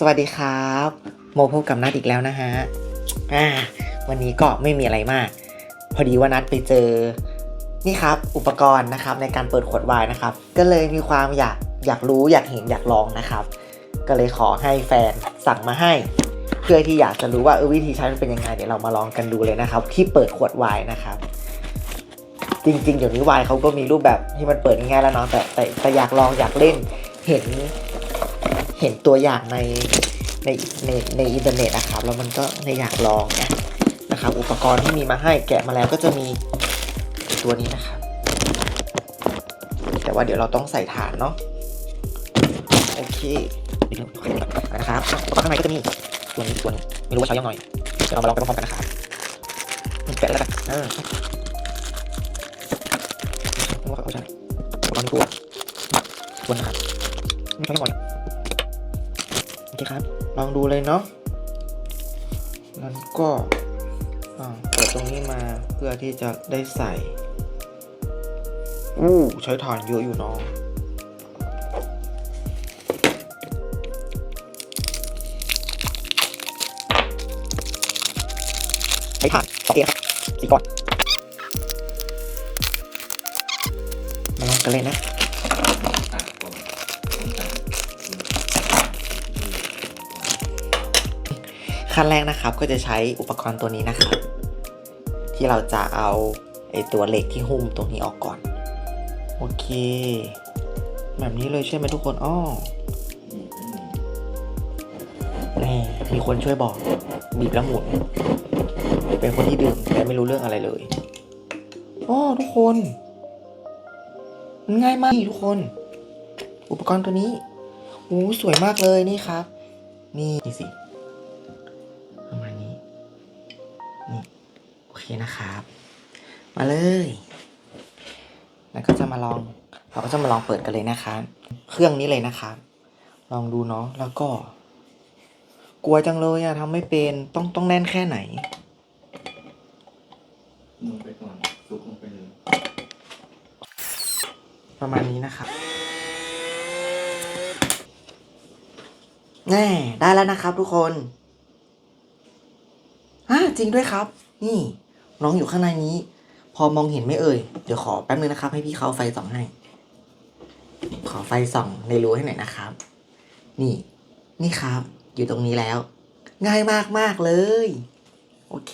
สวัสดีครับ โมพบกับนัดอีกแล้วนะฮะอ่าวันนี้ก็ไม่มีอะไรมาก พอดีว่านัดไปเจอ นี่ครับอุปกรณ์นะครับในการเปิดขวดไวน์นะครับ ก็เลยมีความอยากอยากรู้อยากเห็นอยากลองนะครับ ก็เลยขอให้แฟนสั่งมาให้ เพื่อที่อยากจะรู้ว่าเออวิธีใช้มันเป็นยังไงเดี๋ยวเรามาลองกันดูเลยนะครับ ที่เปิดขวดไวน์นะครับจริงๆเดี๋ยวนี้วน์เขาก็มีรูปแบบที่มันเปิดง่ายแล้วเนาะแต่แต่แต่อยากลองอยากเล่นเห็น เห็นตัวอย่างในในในในอินเทอร์เน็ตนะครับ แล้วมันก็ในอยากลองไงนะครับ อุปกรณ์ที่มีมาให้แกะมาแล้วก็จะมีตัวนี้นะครับ แต่ว่าเดี๋ยวเราต้องใส่ฐานเนาะโอเคนะครับอุปกรณ์ข้างในก็จะมีตัวนี้ตัวนึงไม่รู้ว่าใช้ยังไงเดี๋ยวเรามาลองไปพร้อมกันนะครับแกะแล้วกันเออไม่ว่าเขาใช่อุปกรณ์ตัวตัวนะครับไม่ใช่ยังไงโอเคครับ ลองดูเลยเนาะแล้วก็เปิดตรงนี้มาเพื่อที่จะได้ใส่อู้ใช้ถ่านเยอะอยู่เนาะใช้ถ่านสอเอครับสี่ก่อนมาลองกันเลยนะ ขั้นแรกนะครับก็จะใช้อุปกรณ์ตัวนี้นะครับ ที่เราจะเอาไอตัวเหล็กที่หุ้มตรงนี้ออกก่อน โอเค แบบนี้เลยใช่ไหมทุกคนอ้อนี่มีคนช่วยบอก บีบแล้วหมุน เป็นคนที่ดื่มแต่ไม่รู้เรื่องอะไรเลยอ้อทุกคนมันง่ายมากทุกคน อุปกรณ์ตัวนี้โอ้สวยมากเลยนี่ครับ นี่นี่สิ นะครับ มาเลย แล้วก็จะมาลอง เราก็จะมาลองเปิดกันเลยนะครับ เครื่องนี้เลยนะครับ ลองดูเนาะ แล้วก็ กลัวจังเลยอะทำไม่เป็น ต้องต้องแน่นแค่ไหนลงไปก่อนซุกลงไปเลย ประมาณนี้นะครับ แน่ ได้แล้วนะครับทุกคนอ่าจริงด้วยครับ นี่ น้องอยู่ข้างในนี้ พอมองเห็นไม่เอ่ย เดี๋ยวขอแป๊บนึงนะครับ ให้พี่เขาไฟส่องให้ ขอไฟส่องในรูให้หน่อยนะครับ นี่ นี่ครับ อยู่ตรงนี้แล้ว ง่ายมากมากเลย โอเค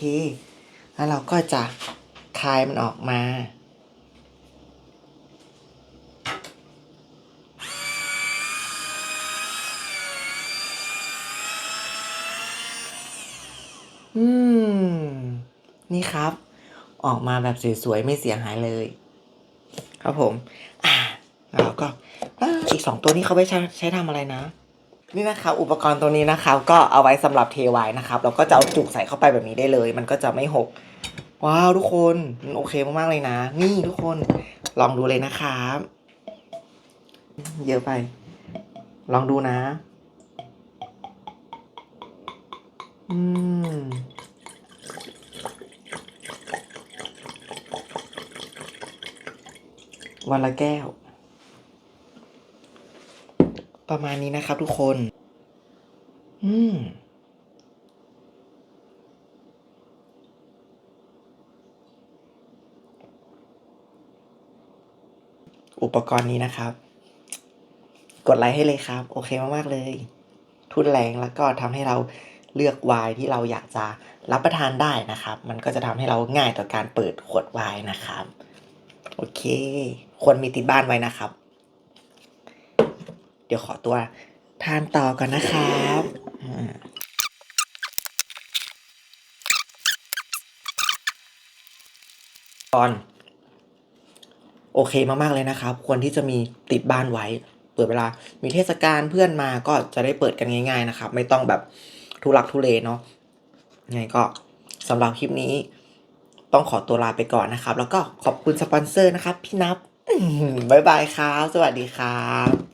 แล้วเราก็จะคลายมันออกมาอืม นี่ครับ ออกมาแบบสวยๆ ไม่เสียหายเลย ครับผม อ่าแล้วก็อีกสองตัวนี้เขาไปใช้ใช้ทำอะไรนะ นี่นะครับอุปกรณ์ตัวนี้นะครับ ก็เอาไว้สำหรับเทไวน์นะครับเราก็จะเอาจุกใส่เข้าไปแบบนี้ได้เลย มันก็จะไม่หก ว้าวทุกคนมันโอเคมากๆเลยนะ นี่ทุกคนลองดูเลยนะครับเยอะไป ลองดูนะ อืม วันละแก้ว ประมาณนี้นะครับทุกคน อืมอุปกรณ์นี้นะครับ กดไลค์ให้เลยครับ โอเคมาก ๆ เลย ทุนแรงแล้วก็ทำให้เราเลือกไวน์ที่เราอยากจะรับประทานได้นะครับ มันก็จะทำให้เราง่ายต่อการเปิดขวดไวน์นะครับ โอเค ควรมีติดบ้านไว้นะครับ เดี๋ยวขอตัวทานต่อก่อนนะครับอ่าก่อน โอเคมากๆเลยนะครับ ควรที่จะมีติดบ้านไว้ เปิดเวลา มีเทศกาลเพื่อนมาก็จะได้เปิดกันง่าย ๆ นะครับ ไม่ต้องแบบทุลักทุเลเนาะยังไงก็สำหรับคลิปนี้ ต้องขอตัวลาไปก่อนนะครับ แล้วก็ขอบคุณสปอนเซอร์นะครับ พี่นับบ๊ายบายครับ สวัสดีครับ